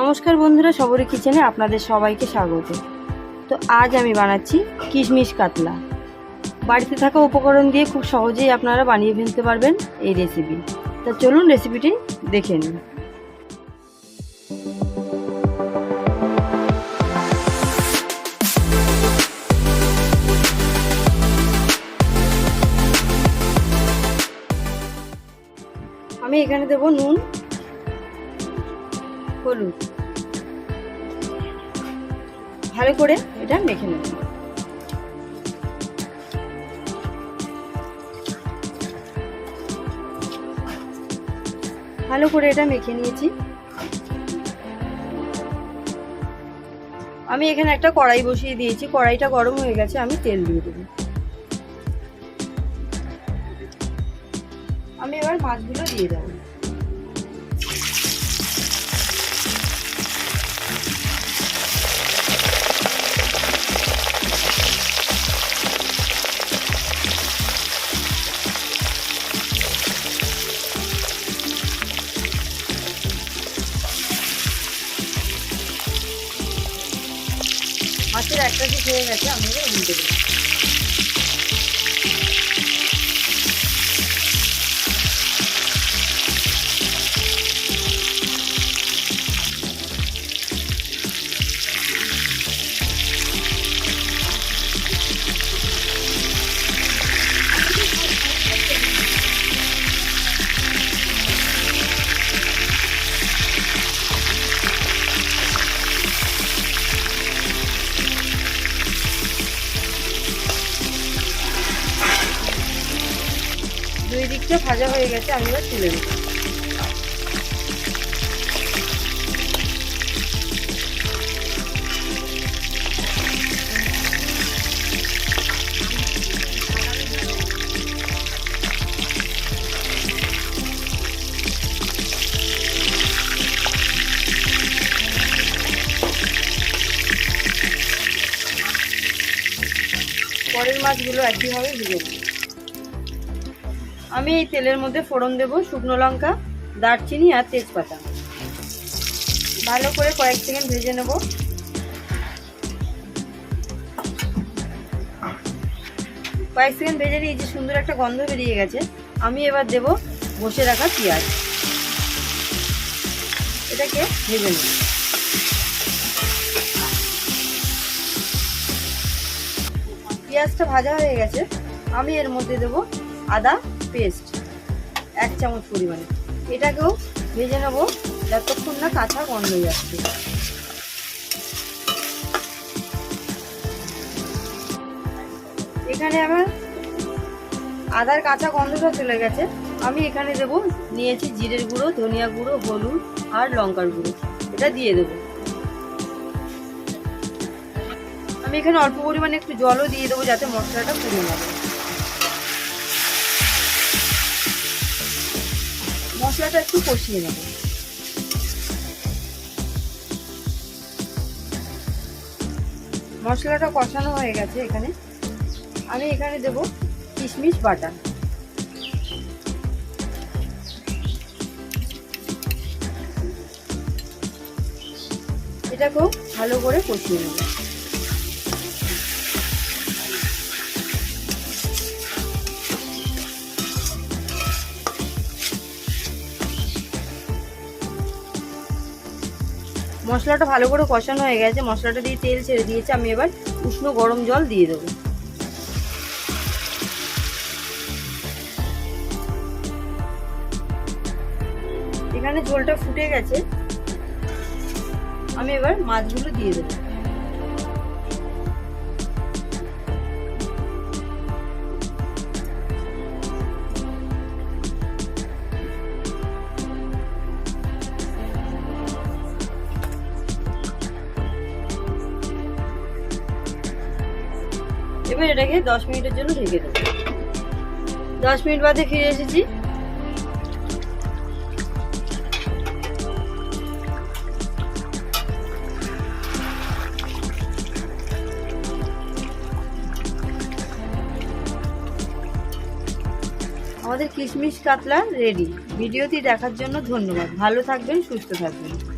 নমস্কার বন্ধুরা, সবরি কিচেনে আপনাদের সবাইকে স্বাগত। তো আজ আমি বানাচ্ছি কিশমিশ কাতলা। বাড়িতে থাকা উপকরণ দিয়ে খুব সহজেই আপনারা বানিয়ে ফেলতে পারবেন এই রেসিপি। তা চলুন রেসিপিটি দেখে নিন আমি এখানে দেবো নুন হলুদ ভালো করে এটা মেখে নেব ভালো করে এটা মেখে নিয়েছি। আমি এখানে একটা কড়াই বসিয়ে দিয়েছি। কড়াইটা গরম হয়ে গেছে, আমি তেল দিয়ে দেবো। আমি এবার মাছগুলো দিয়ে দেবো। মাছের একটা পিস হয়ে গেছে আমি উল্টে দেবো দুই দিকটা ভাজা হয়ে গেছে আমি এবার তুলে নেব। পরের মাছগুলো একইভাবে ভেজে নেব আমি এই তেলের মধ্যে ফোড়ন দেব, শুকনো লঙ্কা, দারচিনি আর তেজপাতা। ভালো করে কয়েক সেকেন্ড ভেজে নেব। কয়েক সেকেন্ড ভেজে নিয়ে যে সুন্দর একটা গন্ধ বেরিয়ে গেছে। আমি এবার দেব বসে রাখা পেঁয়াজ। এটাকে ভেজে নেব। পেঁয়াজটা ভাজা হয়ে গেছে। আমি এর মধ্যে দেব আদা পেস্ট এক চামচ পরিমাণে। এটাকেও ভেজে নেব, যতক্ষণ না কাঁচা গন্ধ যাচ্ছে এখানে আমার আদার কাঁচা গন্ধটা চলে গেছে। আমি এখানে দেব, নিয়েছি জিরের গুঁড়ো, ধনিয়া গুঁড়ো, হলুদ আর লঙ্কার গুঁড়ো। এটা দিয়ে দেবো। আমি এখানে অল্প পরিমাণে একটু জলও দিয়ে দেবো যাতে মশলাটা পুড়ে যাবে মশলাটা একটু কষিয়ে নেব। মশলাটা কষানো হয়ে গেছে এখানে। আমি এখানে দেব কিশমিশ বাটা। এটাকেও ভালো করে কষিয়ে নেব। মশলাটা ভালো করে কষানো হয়ে গেছে। মশলাটা দিয়ে তেল ছেড়ে দিয়েছে। আমি এবার উষ্ণ গরম জল দিয়ে দেবো। এখানে ঝোলটা ফুটে গেছে। আমি এবার মাছগুলো দিয়ে দেবো। এবার এটাকে দশ মিনিটের জন্য ঢেকে দেবো। দশ মিনিট বাদে ফিরে এসেছি। আমাদের কিশমিশ কাতলা রেডি ভিডিওটি দেখার জন্য ধন্যবাদ। ভালো থাকবেন, সুস্থ থাকবেন।